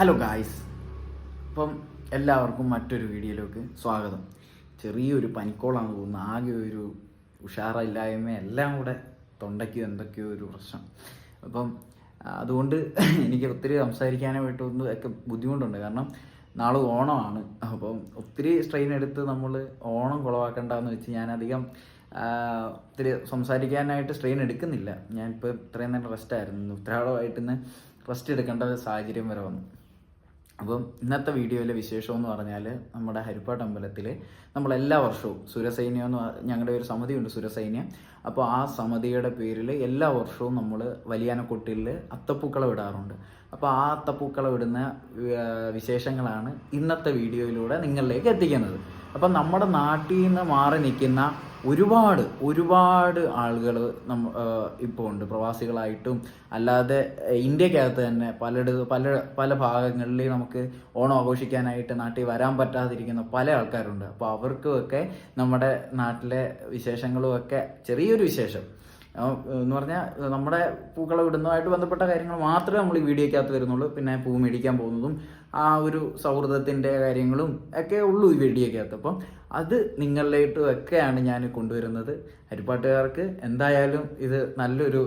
Hello guys അപ്പം എല്ലാവർക്കും മറ്റൊരു വീഡിയോയിലേക്ക് സ്വാഗതം. ചെറിയൊരു പനിക്കോളാണ് തോന്നുന്നത് ആകെ ഒരു ഉഷാറില്ലായ്മ എല്ലാം കൂടെ തൊണ്ടയ്ക്ക് എന്തൊക്കെയോ ഒരു പ്രശ്നം. അപ്പം അതുകൊണ്ട് എനിക്ക് ഒത്തിരി സംസാരിക്കാനായിട്ട് ഒന്ന് ഒക്കെ ബുദ്ധിമുട്ടുണ്ട്. കാരണം നാളെ ഓണമാണ്. അപ്പം ഒത്തിരി സ്ട്രെയിൻ എടുത്ത് നമ്മൾ ഓണം കുളവാക്കണ്ടെന്ന് വെച്ച് ഞാൻ അധികം ഒത്തിരി സംസാരിക്കാനായിട്ട് സ്ട്രെയിൻ എടുക്കുന്നില്ല. ഞാനിപ്പോൾ ഇത്രയും നേരം റെസ്റ്റായിരുന്നു ഇന്ന് റെസ്റ്റ് എടുക്കേണ്ട സാഹചര്യം വരെ വന്നു. അപ്പം ഇന്നത്തെ വീഡിയോയിലെ വിശേഷം എന്ന് പറഞ്ഞാൽ നമ്മുടെ ഹരിപ്പാട്ട് അമ്പലത്തിൽ നമ്മൾ എല്ലാ വർഷവും സുരസൈന്യം എന്ന് ഞങ്ങളുടെ ഒരു സമിതിയുണ്ട് സുരസൈന്യം. അപ്പോൾ ആ സമിതിയുടെ പേരിൽ എല്ലാ വർഷവും നമ്മൾ വലിയാനക്കൊട്ടിൽ അത്തപ്പൂക്കളം ഇടാറുണ്ട്. അപ്പോൾ ആ അത്തപ്പൂക്കളം ഇടുന്ന വിശേഷങ്ങളാണ് ഇന്നത്തെ വീഡിയോയിലൂടെ നിങ്ങളിലേക്ക് എത്തിക്കുന്നത്. അപ്പം നമ്മുടെ നാട്ടിൽ നിന്ന് മാറി നിൽക്കുന്ന ഒരുപാട് ഒരുപാട് ആളുകൾ നമ്മ ഇപ്പോൾ ഉണ്ട്. പ്രവാസികളായിട്ടും അല്ലാതെ ഇന്ത്യക്കകത്ത് തന്നെ പലയിട പല പല ഭാഗങ്ങളിൽ നമുക്ക് ഓണം ആഘോഷിക്കാനായിട്ട് നാട്ടിൽ വരാൻ പറ്റാതിരിക്കുന്ന പല ആൾക്കാരുണ്ട്. അപ്പോൾ അവർക്കുമൊക്കെ നമ്മുടെ നാട്ടിലെ വിശേഷങ്ങളുമൊക്കെ ചെറിയൊരു വിശേഷം. എന്ന് പറഞ്ഞാൽ നമ്മുടെ പൂക്കളം ഇടുന്നതുമായിട്ട് ബന്ധപ്പെട്ട കാര്യങ്ങൾ മാത്രമേ നമ്മൾ ഈ വീഡിയോയ്ക്കകത്ത് വരുന്നുള്ളൂ. പിന്നെ പൂ മേടിക്കാൻ പോകുന്നതും ആ ഒരു സൗഹൃദത്തിന്റെ കാര്യങ്ങളും ഒക്കെ ഉള്ളൂ ഈ വീഡിയോക്കകത്ത്. അപ്പം അത് നിങ്ങളിലേട്ടും ഒക്കെയാണ് ഞാൻ കൊണ്ടുവരുന്നത്. ഹരിപ്പാട്ടുകാർക്ക് എന്തായാലും ഇത് നല്ലൊരു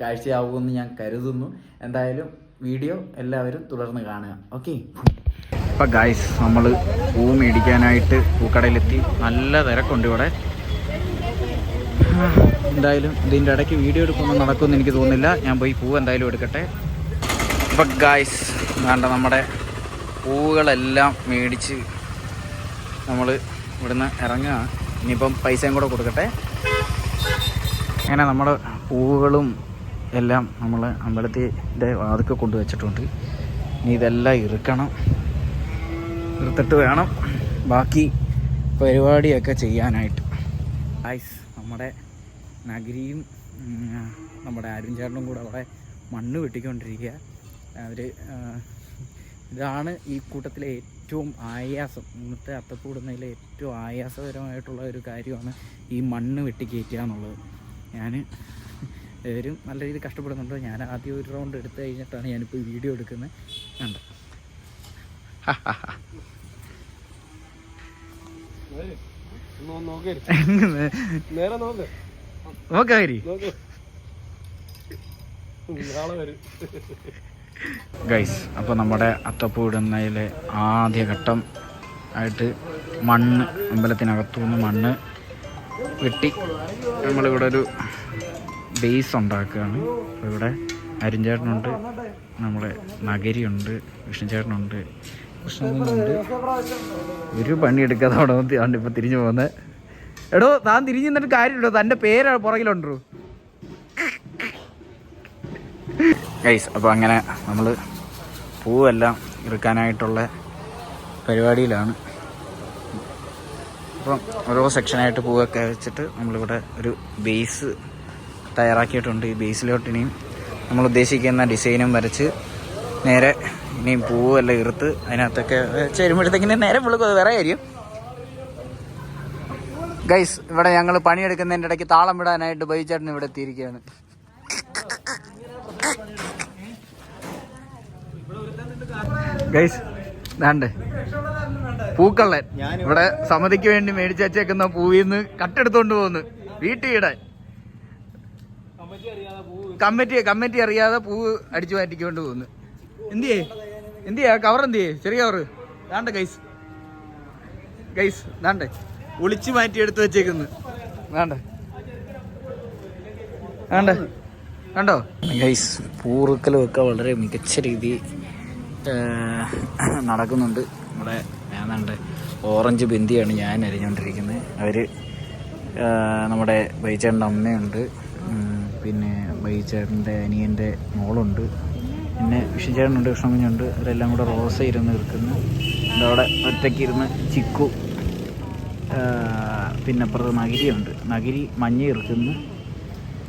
കാഴ്ചയാവുമെന്ന് ഞാൻ കരുതുന്നു. എന്തായാലും വീഡിയോ എല്ലാവരും തുടർന്ന് കാണുക. ഓക്കെ? ഇപ്പം ഗായ്സ് നമ്മൾ പൂ മേടിക്കാനായിട്ട് പൂക്കടയിലെത്തി. നല്ല തിരക്കുണ്ട് ഇവിടെ. എന്തായാലും ഇതിന്റെ ഇടയ്ക്ക് വീഡിയോ എടുക്കുമെന്ന് നടക്കുമെന്ന് എനിക്ക് തോന്നുന്നില്ല. ഞാൻ പോയി പൂ എന്തായാലും എടുക്കട്ടെ. ഇപ്പം ഗായ്സ് വേണ്ട നമ്മുടെ പൂവുകളെല്ലാം മേടിച്ച് നമ്മൾ ഇവിടുന്ന് ഇറങ്ങുക ഇനിയിപ്പം പൈസയും കൂടെ കൊടുക്കട്ടെ. അങ്ങനെ നമ്മുടെ പൂവുകളും എല്ലാം നമ്മൾ അമ്പലത്തിന്റെ കൊണ്ടു കൊണ്ടുവച്ചിട്ടുണ്ട്. ഇനി ഇതെല്ലാം ഇറുക്കണം. ഇറുത്തിട്ട് വേണം ബാക്കി പരിപാടിയൊക്കെ ചെയ്യാനായിട്ട്. ഐസ് നമ്മുടെ നഗരിയും നമ്മുടെ അരുൺചേട്ടനും കൂടെ അവിടെ മണ്ണ് വെട്ടിക്കൊണ്ടിരിക്കുക. അവർ ഇതാണ് ഈ കൂട്ടത്തിലെ ഏറ്റവും ആയാസം ഇന്നത്തെ അത്തപ്പൂടുന്നതിലെ ഏറ്റവും ആയാസകരമായിട്ടുള്ള ഒരു കാര്യമാണ് ഈ മണ്ണ് വെട്ടി കയറ്റുക എന്നുള്ളത്. ഞാൻ ഇവരും നല്ല രീതിയിൽ കഷ്ടപ്പെടുന്നുണ്ട്. ഞാൻ ആദ്യം ഒരു റൗണ്ട് എടുത്തു കഴിഞ്ഞിട്ടാണ് ഞാനിപ്പോൾ ഈ വീഡിയോ എടുക്കുന്നത്. കണ്ടോ? നോക്കാരി നോക്ക്. വരും. ഗൈസ് അപ്പോൾ നമ്മുടെ അത്തപ്പൂടുന്നതിലെ ആദ്യഘട്ടം ആദ്യ ഘട്ടം ആയിട്ട് മണ്ണ് അമ്പലത്തിനകത്തു നിന്ന് മണ്ണ് വെട്ടി നമ്മളിവിടെ ഒരു ബേസ് ഉണ്ടാക്കുകയാണ്. അപ്പോൾ ഇവിടെ അരിഞ്ചേട്ടനുണ്ട് നമ്മുടെ നഗരിയുണ്ട് വിഷ്ണുചേട്ടനുണ്ട് കൃഷ്ണനുണ്ട് ഒരു പണി എടുക്കാതെ അവിടെ വന്ന് ഇപ്പോൾ തിരിഞ്ഞു പോകുന്നത് എടോ താൻ തിരിഞ്ഞു നിന്നിട്ട് കാര്യമുണ്ടോ തന്റെ പേര് പുറകിലുണ്ടോ? ഗൈസ് അപ്പോൾ അങ്ങനെ നമ്മൾ പൂവെല്ലാം എടുക്കാനായിട്ടുള്ള പരിപാടിയിലാണ്. അപ്പം ഓരോ സെക്ഷനായിട്ട് പൂവൊക്കെ വെച്ചിട്ട് നമ്മളിവിടെ ഒരു ബേസ് തയ്യാറാക്കിയിട്ടുണ്ട്. ഈ ബേസിലോട്ട് ഇനിയും നമ്മൾ ഉദ്ദേശിക്കുന്ന ഡിസൈനും വരച്ച് നേരെ ഇനിയും പൂവെല്ലാം ഇറുത്ത് അതിനകത്തൊക്കെ ചേരുമ്പോഴത്തേക്കിന് നേരെ വിളിക്കും വേറെ കാര്യം ഗൈസ് ഇവിടെ ഞങ്ങൾ പണിയെടുക്കുന്നതിന്റെ ഇടയ്ക്ക് താളം വിടാനായിട്ട് ബൈചേട്ടൻ ഇവിടെ എത്തിയിരിക്കുകയാണ്. ഗൈസ് വേണ്ടേ പൂക്കള്ളൻ. ഇവിടെ സമിതിക്ക് വേണ്ടി മേടിച്ചേക്കുന്ന പൂവിന്ന് പൂവിൽ നിന്ന് കട്ടെടുത്തോണ്ട് പോകുന്നു വീട്ടിൽ ഇടാൻ കമ്മിറ്റി കമ്മിറ്റി അറിയാതെ പൂവ് അടിച്ചു മാറ്റിക്കൊണ്ട് പോകുന്നു എന്തിയേ? എന്തിയാ? കവർ എന്തിയേ? ചെറിയ കവർ ദാണ്ട ഗൈസ് ഗൈസ് ദാണ്ടേ ഒളിച്ചു മാറ്റി എടുത്ത് വെച്ചേക്കുന്നു. വേണ്ട വേണ്ട കണ്ടോ? ഗൈസ് പൂറുക്കലും വെക്കാൻ വളരെ മികച്ച രീതിയിൽ നടക്കുന്നുണ്ട്. നമ്മുടെ ഏതാണ്ട് ഓറഞ്ച് ബിന്ദിയാണ് ഞാൻ അരിഞ്ഞുകൊണ്ടിരിക്കുന്നത് അവർ നമ്മുടെ ബൈച്ചേട്ടന്റെ അമ്മയുണ്ട്. പിന്നെ ബൈച്ചേട്ടന്റെ അനിയന്റെ മോളുണ്ട്. പിന്നെ വിഷ്ണുചേട്ടനുണ്ട് കൃഷ്ണകുഞ്ഞുണ്ട് അവരെല്ലാം കൂടെ റോസ ഇരുന്ന് നിൽക്കുന്നു. അവിടെ ഒറ്റയ്ക്ക് ഇരുന്ന് ചിക്കു പിന്നെ അപ്പുറത്ത് നഗിരിയുണ്ട്. നഗിരി മഞ്ഞ ഇറക്കുന്നു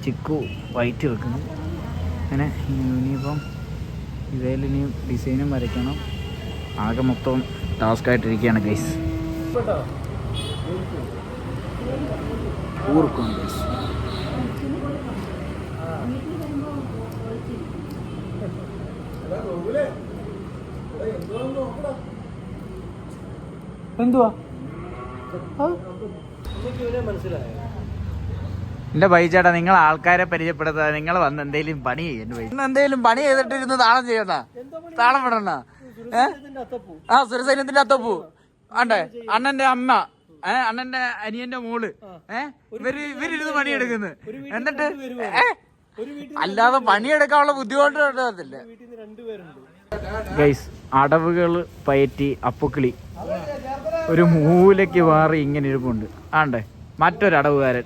ചിക്കു വൈറ്റ് ഇറക്കുന്നു അങ്ങനെ ഇനിയിപ്പം ഇതിൽ ഇനിയും ഡിസൈനും വരയ്ക്കണം. ആകെ മൊത്തം ടാസ്ക് ആയിട്ടിരിക്കുകയാണ് ഗൈസ്. ഊർക്കും ഗൈസ്. എന്തുവാ? മനസ്സിലായോ? എന്റെ ബൈച്ചേട്ടാ നിങ്ങൾ ആൾക്കാരെ പരിചയപ്പെടുത്താതെ നിങ്ങൾ വന്ന് എന്തെങ്കിലും പണി ചെയ്യുന്നു ഇന്ന് എന്തേലും പണി ചെയ്തിട്ടിരുന്ന് താളം ചെയ്യണ്ട. താളം വിടണ ഏ? ആ സുരസൈന്യത്തിന്റെ അത്തപ്പൂ. ആണ്ടേ അണ്ണന്റെ അമ്മ ഏ അണ്ണന്റെ അനിയന്റെ മോൾ ഏ? ഇവർ ഇവരിരുന്ന് പണിയെടുക്കുന്നു എന്നിട്ട് അല്ലാതെ പണിയെടുക്കാനുള്ള ബുദ്ധിമുട്ട് ഗൈസ് അടവുകൾ പയറ്റി അപ്പുക്കിളി. ഒരു മൂലയ്ക്ക് മാറി ഇങ്ങനെ ഇരിപ്പുണ്ട്. ആണ്ടേ മറ്റൊരടവുകാരൻ.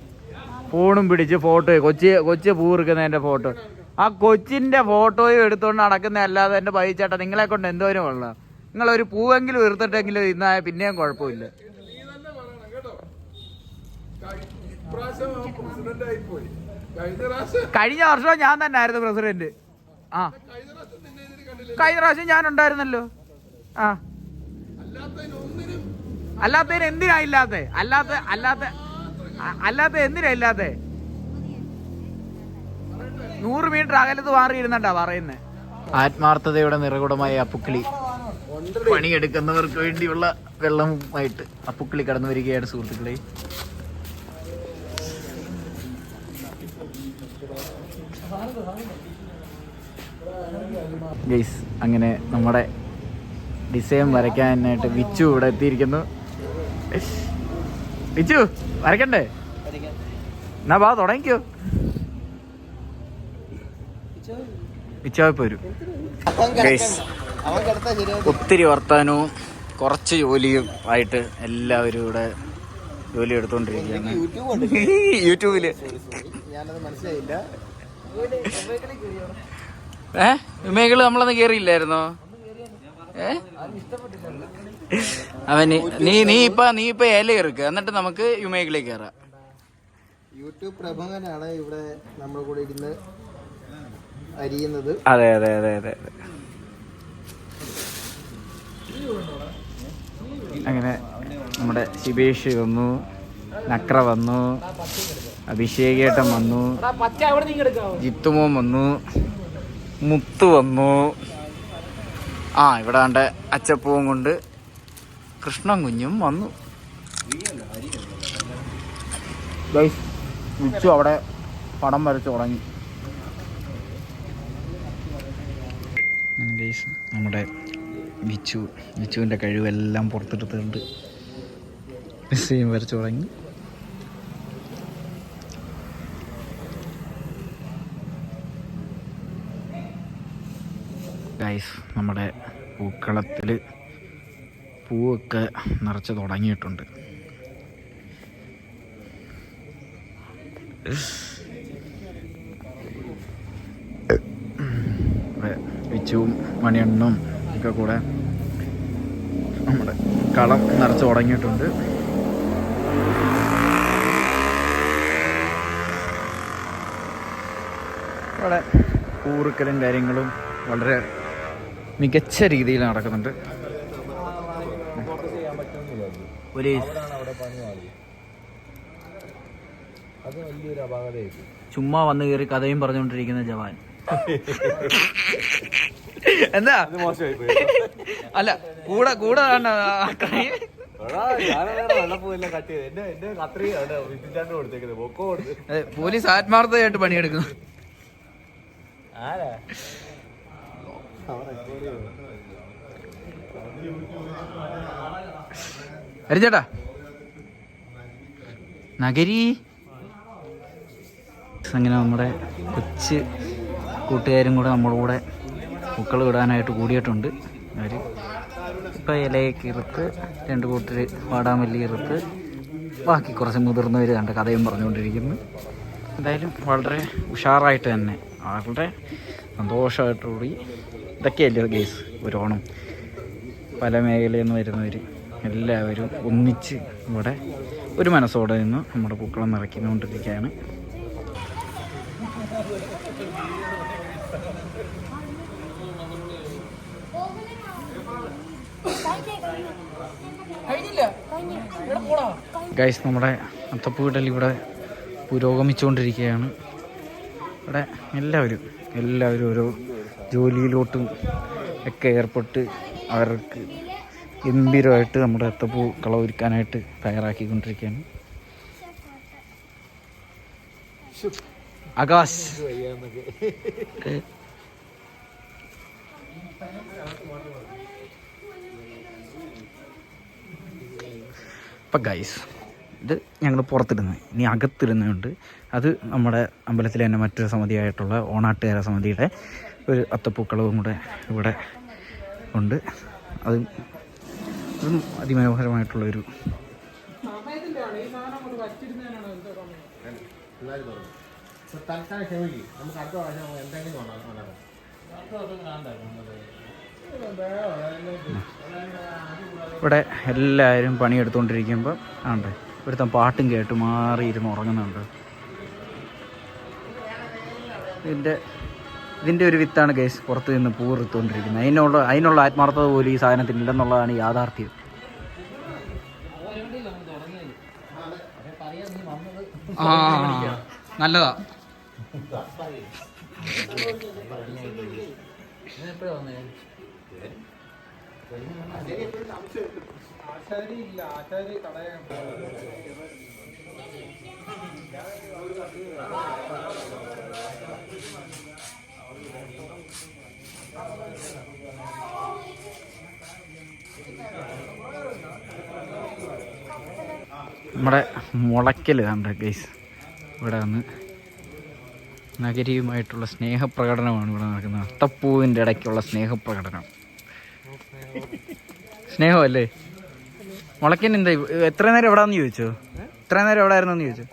ഫോണും പിടിച്ച് ഫോട്ടോ കൊച്ചി കൊച്ചി പൂറുക്കുന്നതിന്റെ ഫോട്ടോ. ആ കൊച്ചിന്റെ ഫോട്ടോയും എടുത്തുകൊണ്ട് നടക്കുന്ന അല്ലാതെ എന്റെ ബൈച്ചേട്ടാ നിങ്ങളെ കൊണ്ട് എന്തോരം ഉള്ള നിങ്ങൾ ഒരു പൂവെങ്കിലും എടുത്തിട്ടെങ്കിലും ഇന്നായ പിന്നെയും കുഴപ്പമില്ല. കഴിഞ്ഞ വർഷം ഞാൻ തന്നെ ആയിരുന്നു പ്രസിഡന്റ്. ആ. കഴിഞ്ഞ പ്രാവശ്യം ഞാൻ ഉണ്ടായിരുന്നല്ലോ. ആ. അല്ലാത്തതിന് എന്തിനാ ഇല്ലാത്ത? അല്ലാത്ത അല്ലാത്ത അല്ലാത്ത എന്തിനാ ഇല്ലാത്ത നൂറ് മീറ്റർ അകലത്ത് മാറിയിരുന്നണ്ടാ പറയുന്നേ. ആത്മാർത്ഥതയുടെ നിറകുടമായ അപ്പുക്കിളി പണിയെടുക്കുന്നവർക്ക് വേണ്ടിയുള്ള വെള്ളമായിട്ട് അപ്പുക്കിളി കടന്നു വരികയാണ് സുഹൃത്തുക്കളെ. ഗൈസ് അങ്ങനെ നമ്മുടെ ഡിസൈൻ വരയ്ക്കാനായിട്ട് വിച്ചു ഇവിടെ എത്തിയിരിക്കുന്നു. വിച്ചു വരക്കണ്ടേ എന്നാ ബാ തുടങ്ങിക്കോ. ഒത്തിരി വർത്താനവും കുറച്ച് ജോലിയും ആയിട്ട് എല്ലാവരും ഇവിടെ ജോലി എടുത്തോണ്ടിരിക്കുകയാണ്. യൂട്യൂബിൽ. ഏഹ് മേഖല നമ്മളന്ന് കേറിയില്ലായിരുന്നോ? ഏ? അവന് നീ നീ ഇപ്പൊ നീ ഇപ്പൊ ഏല ഇറക്കുക എന്നിട്ട് നമുക്ക് യുമേകളിലേക്ക് കയറാം യൂട്യൂബ് പ്രഭങ്ങനാണ് ഇവിടെ നമ്മുടെ കൂടെ ഇരുന്ന് അരിയുന്നത്. അതെ അതെ അതെ അതെ അതെ. അങ്ങനെ നമ്മുടെ ശിബേഷ് വന്നു നക്ര വന്നു അഭിഷേകേട്ടൻ വന്നു ജിത്തുമോൻ വന്നു മുത്തു വന്നു. ആ ഇവിടെ കണ്ട അച്ചപ്പവും കൊണ്ട് കൃഷ്ണൻ കുഞ്ഞും വന്നു. ഗൈസ് വിച്ചു അവിടെ പടം വരച്ചു തുടങ്ങി. ഗൈസ് നമ്മുടെ വിച്ചു വിച്ചുവിന്റെ കഴിവെല്ലാം പുറത്തെടുത്തുകൊണ്ട് ഡിസൈൻ വരച്ചു തുടങ്ങി. ഗൈസ് നമ്മുടെ പൂക്കളത്തിൽ പൂവൊക്കെ നിറച്ച് തുടങ്ങിയിട്ടുണ്ട്. വിച്ചുവും മണിയണ്ണും ഒക്കെ കൂടെ നമ്മുടെ കളം നിറച്ച് തുടങ്ങിയിട്ടുണ്ട്. ഇവിടെ കൂറുക്കലും കാര്യങ്ങളും വളരെ മികച്ച രീതിയിൽ നടക്കുന്നുണ്ട്. പോലീസ്. അത് വലിയൊരു അപാകതയായിരിക്കും ചുമ്മാ വന്ന് കയറി കഥയും പറഞ്ഞുകൊണ്ടിരിക്കുന്ന ജവാൻ. എന്താ? അല്ല കൂടെ കൂടെ പോലീസ് ആത്മാർത്ഥമായിട്ട് പണിയെടുക്കുന്നു. ആരാ? അരിച്ചേട്ടാ. നഗരി. അങ്ങനെ നമ്മുടെ കൊച്ച് കൂട്ടുകാരും കൂടെ നമ്മുടെ കൂടെ പൂക്കൾ വിടാനായിട്ട് കൂടിയിട്ടുണ്ട്. അവർ ഇപ്പം ഇലയൊക്കെ ഇറുത്ത് രണ്ട് കൂട്ടർ വാടാമല്ലി ഇറുത്ത് ബാക്കി കുറച്ച് മുതിർന്നവർ കണ്ട കഥയും പറഞ്ഞുകൊണ്ടിരിക്കുന്നു. എന്തായാലും വളരെ ഉഷാറായിട്ട് തന്നെ വളരെ സന്തോഷമായിട്ടുകൂടി ഇതൊക്കെയല്ലേ ഗേസ് ഒരു ഓണം പല മേഖലയിൽ നിന്ന് വരുന്നവർ എല്ലാവരും ഒന്നിച്ച് ഇവിടെ ഒരു മനസ്സോടെ നിന്ന് നമ്മുടെ പൂക്കളം നിറയ്ക്കുന്നുകൊണ്ടിരിക്കുകയാണ് ഗൈസ് നമ്മുടെ അത്തപ്പൂവിടൽ ഇവിടെ പുരോഗമിച്ചുകൊണ്ടിരിക്കുകയാണ് ഇവിടെ എല്ലാവരും എല്ലാവരും ഓരോ ജോലിയിലോട്ടും ഒക്കെ ഏർപ്പെട്ട് അവർക്ക് ഗംഭീരമായിട്ട് നമ്മുടെ അത്തപ്പൂ കളവൊരുക്കാനായിട്ട് തയ്യാറാക്കിക്കൊണ്ടിരിക്കുകയാണ്. ആകാശ്. ഇപ്പം ഗൈസ് ഇത് ഞങ്ങൾ പുറത്തിരുന്ന് ഇനി അകത്തിരുന്നുണ്ട് അത് നമ്മുടെ അമ്പലത്തിലെ തന്നെ മറ്റൊരു സമിതിയായിട്ടുള്ള ഓണാട്ടുകാര സമിതിയുടെ ഒരു അത്തപ്പൂക്കളവും കൂടെ ഇവിടെ ഉണ്ട്. അത് അതും അതിമനോഹരമായിട്ടുള്ളൊരു തൽക്കാലം ക്ഷമിക്കും നമുക്ക് അടുത്ത പ്രാവശ്യം എന്തെങ്കിലും ഉണ്ടാക്കാം ഇവിടെ എല്ലാവരും പണിയെടുത്തുകൊണ്ടിരിക്കുമ്പോൾ ആണ്ട് ഒരുത്തൻ പാട്ടും കേട്ട് മാറിയിരുന്ന് ഉറങ്ങുന്നുണ്ട്. ഇതിന്റെ ഇതിന്റെ ഒരു വിത്താണ് ഗൈസ് പുറത്ത് നിന്ന് പൂറിത്തുകൊണ്ടിരിക്കുന്നത് അതിനുള്ള അതിനുള്ള ആത്മാർത്ഥത പോലും ഈ സാധനത്തിന് ഇല്ലെന്നുള്ളതാണ് യാഥാർത്ഥ്യം. നല്ലതാ. നമ്മുടെ മുളയ്ക്കൽ കണ്ട ഗൈസ് ഇവിടെ വന്ന് നഗരിയുമായിട്ടുള്ള സ്നേഹപ്രകടനമാണ് ഇവിടെ നടക്കുന്നത്. അത്തപ്പൂവിന്റെ ഇടയ്ക്കുള്ള സ്നേഹപ്രകടനം. സ്നേഹമല്ലേ? മുളയ്ക്കൻ എന്താ എത്ര നേരം എവിടാന്ന് ചോദിച്ചോ? എത്ര നേരം എവിടെ ആയിരുന്നു ചോദിച്ചോ?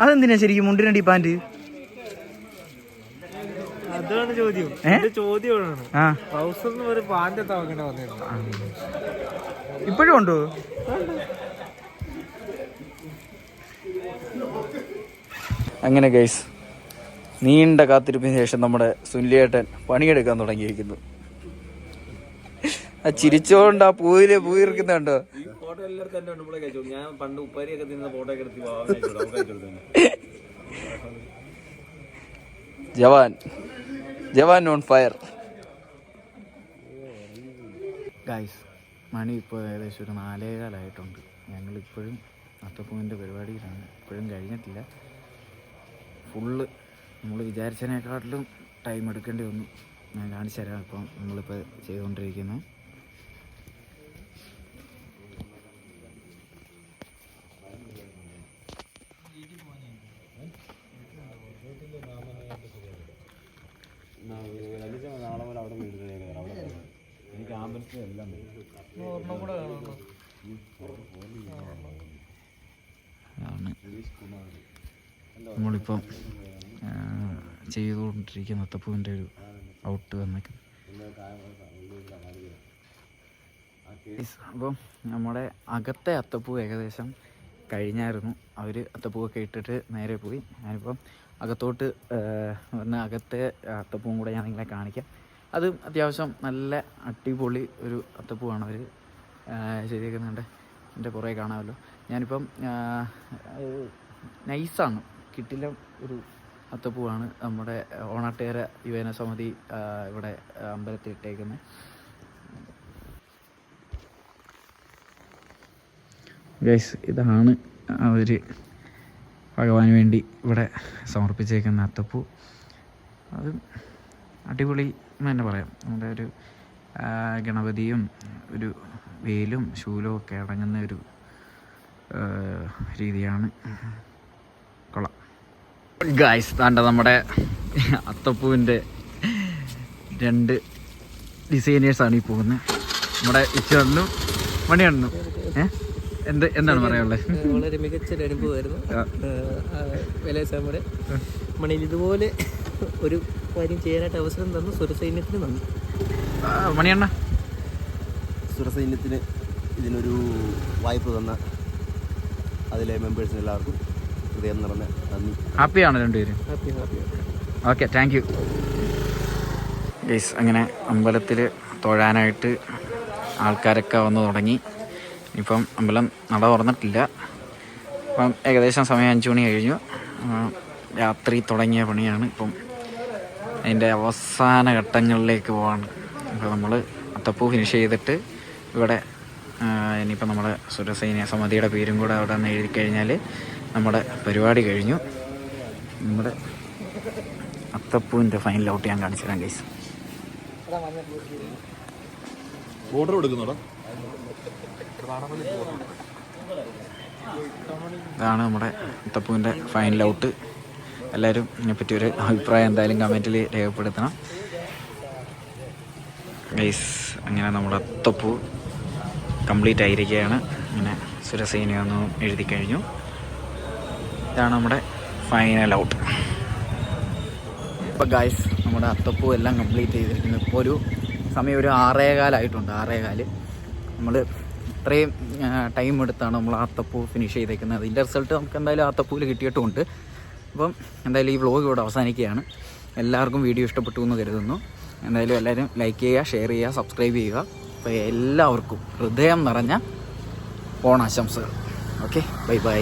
അതെന്തിനാ ശരിക്കും മുണ്ടിനടി പാന്റ് അതാണ് ചോദ്യം. ചോദ്യമാണ് ഒരു പാന്റ് ഇപ്പോഴും ഉണ്ടോ? അങ്ങനെ ഗൈസ് നീണ്ട കാത്തിരിപ്പിന് ശേഷം നമ്മുടെ സുല്ലിയേട്ടൻ പണിയെടുക്കാൻ തുടങ്ങിയിരിക്കുന്നു. ആ ചിരിച്ചോണ്ട് ആ പൂവിലെ പൂവിറിക്കുന്നുണ്ടോ? ഈ ഫോട്ടോ എല്ലാവർക്കും എന്റെ കണ്ടുമ്പോൾ കഴിച്ചു. ഞാൻ പണ്ട് ഉപ്പാരിയൊക്കെ തിന്ന ഫോട്ടോ ഒക്കെ എടുത്ത് Jawan. Jawan on fire guys മണി ഇപ്പോൾ ഏകദേശം ഒരു നാലേകാലായിട്ടുണ്ട്. ഞങ്ങൾ ഇപ്പോഴും അത്തപ്പൂവിന്റെ പരിപാടിയിലാണ്. ഇപ്പോഴും കഴിഞ്ഞിട്ടില്ല. ഫുള്ള് നമ്മൾ വിചാരിച്ചതിനെക്കാട്ടിലും ടൈം എടുക്കേണ്ടി വന്നു. ഞാൻ കാണിച്ചു തരാം ഇപ്പം നമ്മളിപ്പോൾ ചെയ്തുകൊണ്ടിരിക്കുന്നത് നാളെ മുതൽ അവിടെ വീട് അവിടെ എനിക്ക് ആംബുലൻസ് എല്ലാം ആണ് നമ്മളിപ്പം ചെയ്തുകൊണ്ടിരിക്കുന്ന അത്തപ്പൂവിന്റെ ഒരു ഔട്ട് വന്നേക്കും. അപ്പം നമ്മുടെ അകത്തെ അത്തപ്പൂ ഏകദേശം കഴിഞ്ഞായിരുന്നു. അവർ അത്തപ്പൂവൊക്കെ ഇട്ടിട്ട് നേരെ പോയി. ഞാനിപ്പം അകത്തോട്ട് വന്ന് അകത്തെ അത്തപ്പൂവും കൂടെ ഞാൻ നിങ്ങളെ കാണിക്കാം. അത് അത്യാവശ്യം നല്ല അടിപൊളി ഒരു അത്തപ്പൂവാണ് അവർ ശരിയാക്കുന്നുണ്ട് എന്റെ കുറേ കാണാമല്ലോ. ഞാനിപ്പം നൈസാണ്. കിട്ടില്ല ഒരു അത്തപ്പൂവാണ് നമ്മുടെ ഓണാട്ടുകര യുവന സമിതി ഇവിടെ അമ്പലത്തിൽ ഇട്ടേക്കുന്നത്. ഗൈസ് ഇതാണ് അവർ ഭഗവാന് വേണ്ടി ഇവിടെ സമർപ്പിച്ചേക്കുന്ന അത്തപ്പൂ. അത് അടിപൊളി എന്ന് തന്നെ പറയാം. നമ്മുടെ ഒരു ഗണപതിയും ഒരു വേലും ശൂലവും ഒക്കെ അടങ്ങുന്ന ഒരു രീതിയാണ്. ഗായ്സ് താണ്ട നമ്മുടെ അത്തപ്പൂവിന്റെ രണ്ട് ഡിസൈനേഴ്സാണ് ഈ പോകുന്നത് നമ്മുടെ ഇച്ചണ്ണും മണിയണ്ണും ഏഹ് എന്ത് എന്താണ് പറയാനുള്ളത്? വളരെ മികച്ചൊരു അനുഭവമായിരുന്നു. ആ. വേലേസാമയുടെ മണിയിൽ ഇതുപോലെ ഒരു കാര്യം ചെയ്യാനായിട്ട് അവസരം തന്നു. സുരസൈന്യത്തിന് നന്ദി. മണിയണ്ണ. സുരസൈന്യത്തിന് ഇതിനൊരു വായ്പ തന്ന അതിലെ മെമ്പേഴ്സിന് എല്ലാവർക്കും ഹൃദയം നിറഞ്ഞ നന്ദി. ഹാപ്പിയാണ് രണ്ടുപേരും? Happy happy okay thank you guys അങ്ങനെ അമ്പലത്തിൽ തൊഴാനായിട്ട് ആൾക്കാരൊക്കെ വന്ന് തുടങ്ങി. ഇപ്പം അമ്പലം നട തുറന്നിട്ടില്ല. ഇപ്പം ഏകദേശം സമയം അഞ്ച് മണി കഴിഞ്ഞു. രാത്രി തുടങ്ങിയ പണിയാണ്. ഇപ്പം അതിന്റെ അവസാന ഘട്ടങ്ങളിലേക്ക് പോവാണ്. ഇപ്പോൾ നമ്മൾ അത്തപ്പൂ ഫിനിഷ് ചെയ്തിട്ട് ഇവിടെ ഇനിയിപ്പോൾ നമ്മുടെ സുരസൈന്യ സമിതിയുടെ പേരും കൂടെ അവിടെ നിന്ന് എഴുതി കഴിഞ്ഞാൽ നമ്മുടെ പരിപാടി കഴിഞ്ഞു. നമ്മുടെ അത്തപ്പൂവിന്റെ ഫൈനൽ ഔട്ട് ഞാൻ കാണിച്ചു തരാം ഗൈസ് ഓർഡർ ഇതാണ് നമ്മുടെ അത്തപ്പൂവിന്റെ ഫൈനൽ ഔട്ട്. എല്ലാവരും ഇതിനെ പറ്റി ഒരു അഭിപ്രായം എന്തായാലും കമന്റിൽ രേഖപ്പെടുത്തണം. ഗൈസ് അങ്ങനെ നമ്മുടെ അത്തപ്പൂ കംപ്ലീറ്റ് ആയിരിക്കുകയാണ്. ഇങ്ങനെ സുരസേനയൊന്നും എഴുതി കഴിഞ്ഞു. ഇതാണ് നമ്മുടെ ഫൈനൽ ഔട്ട് ഇപ്പോൾ ഗായ്സ് നമ്മുടെ അത്തപ്പൂ എല്ലാം കംപ്ലീറ്റ് ചെയ്തിരിക്കുന്നു. ഇപ്പോൾ ഒരു സമയം ഒരു ആറേകാലായിട്ടുണ്ട്. ആറേകാൽ. നമ്മൾ ഇത്രയും ടൈം എടുത്താണ് നമ്മൾ അത്തപ്പൂ ഫിനിഷ് ചെയ്തേക്കുന്നത്. അതിന്റെ റിസൾട്ട് നമുക്ക് എന്തായാലും അത്തപ്പൂവിൽ കിട്ടിയിട്ടുമുണ്ട്. അപ്പം എന്തായാലും ഈ വ്ളോഗ് ഇവിടെ അവസാനിക്കുകയാണ്. എല്ലാവർക്കും വീഡിയോ ഇഷ്ടപ്പെട്ടു എന്ന് കരുതുന്നു. എന്തായാലും എല്ലാവരും ലൈക്ക് ചെയ്യുക ഷെയർ ചെയ്യുക സബ്സ്ക്രൈബ് ചെയ്യുക. അപ്പോൾ എല്ലാവർക്കും ഹൃദയം നിറഞ്ഞ ഓണാശംസകൾ. Okay bye bye